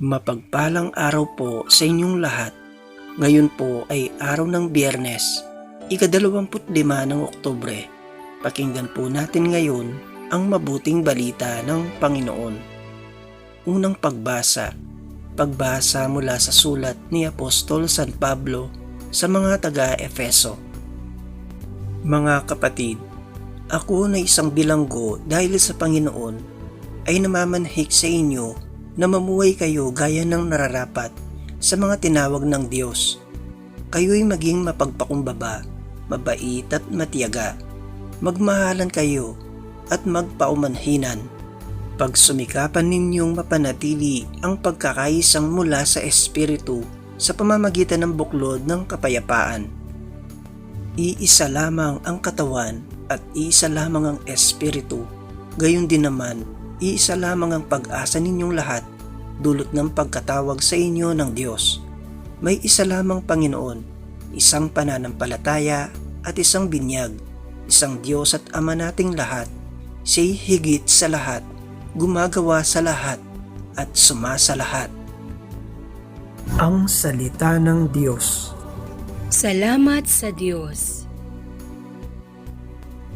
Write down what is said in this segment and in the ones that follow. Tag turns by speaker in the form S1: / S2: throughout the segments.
S1: Mapagpalang araw po sa inyong lahat. Ngayon po ay araw ng biyernes, ikadalawamput lima ng Oktubre. Pakinggan po natin ngayon ang mabuting balita ng Panginoon. Unang pagbasa, pagbasa mula sa sulat ni Apostol San Pablo sa mga taga-Efeso. Mga kapatid, ako na isang bilanggo dahil sa Panginoon ay namamanhik sa inyo na mamuhay kayo gaya ng nararapat sa mga tinawag ng Diyos. Kayo'y maging mapagpakumbaba, mabait at matiyaga. Magmahalan kayo at magpaumanhinan. Pagsumikapan ninyong mapanatili ang pagkakaisang mula sa Espiritu sa pamamagitan ng buklod ng kapayapaan. Iisa lamang ang katawan at iisa lamang ang Espiritu. Gayon din naman, iisa lamang ang pag-asa ninyong lahat dulot ng pagkatawag sa inyo ng Diyos. May isa lamang Panginoon, isang pananampalataya at isang binyag, isang Diyos at Ama nating lahat. Siya'y higit sa lahat, gumagawa sa lahat, at sumasa lahat. Ang Salita ng Diyos
S2: Salamat sa Diyos.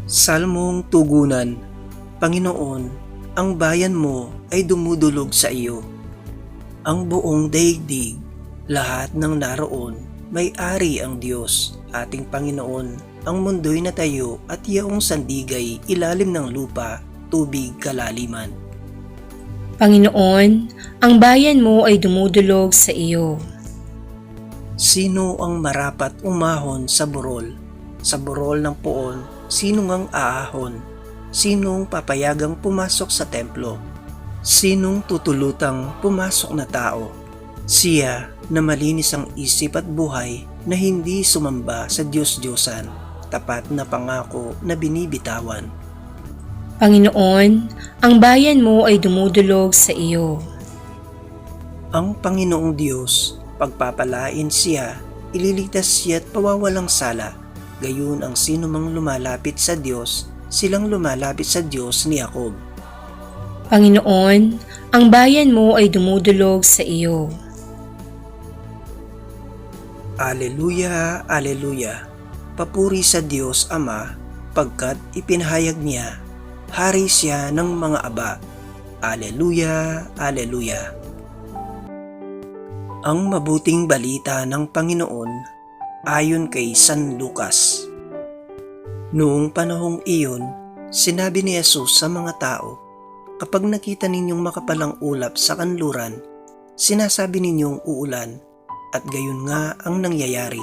S1: Salmong Tugunan Panginoon, ang bayan mo ay dumudulog sa iyo. Ang buong daigdig, lahat ng naroon, may-ari ang Diyos, ating Panginoon. Ang mundo'y natayo at yaong sandigay ilalim ng lupa, tubig kalaliman.
S2: Panginoon, ang bayan mo ay dumudulog sa iyo.
S1: Sino ang marapat umahon sa burol? Sa burol ng poon, sino ngang aahon? Sinong papayagang pumasok sa templo? Sinong tutulutang pumasok na tao? Siya na malinis ang isip at buhay na hindi sumamba sa Diyos-Diyosan, tapat na pangako na binibitawan.
S2: Panginoon, ang bayan mo ay dumudulog sa iyo.
S1: Ang Panginoong Diyos, pagpapalain siya, ililigtas siya at pawawalang sala. Gayon ang sino mang lumalapit sa Diyos, silang lumalapit sa Diyos ni Jacob.
S2: Panginoon, ang bayan mo ay dumudulog sa iyo.
S1: Aleluya, Aleluya. Papuri sa Diyos Ama, pagkat ipinahayag niya, hari siya ng mga aba. Aleluya, Aleluya. Ang mabuting balita ng Panginoon ayon kay San Lucas. Noong panahong iyon, sinabi ni Jesus sa mga tao, Kapag nakita ninyong makapalang ulap sa kanluran, sinasabi ninyong uulan, at gayon nga ang nangyayari.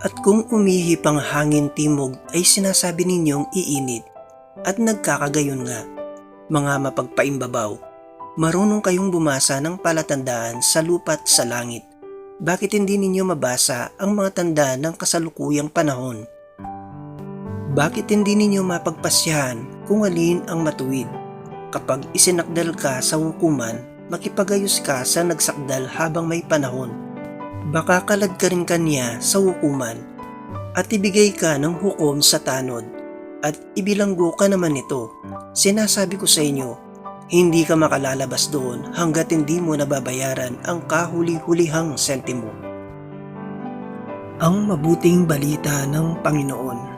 S1: At kung umihip ang hangin timog ay sinasabi ninyong iinit, at nagkakagayon nga, mga mapagpaimbabaw, marunong kayong bumasa ng palatandaan sa lupa't sa langit. Bakit hindi ninyo mabasa ang mga tanda ng kasalukuyang panahon? Bakit hindi ninyo mapagpasyahan kung alin ang matuwid? Kapag isinakdal ka sa hukuman, makipagayos ka sa nagsakdal habang may panahon. Baka kalad ka rin kanya sa hukuman at ibigay ka ng hukom sa tanod at ibilanggo ka naman ito. Sinasabi ko sa inyo, hindi ka makalalabas doon hanggat hindi mo nababayaran ang kahuli-hulihang sentimo. Ang mabuting balita ng Panginoon.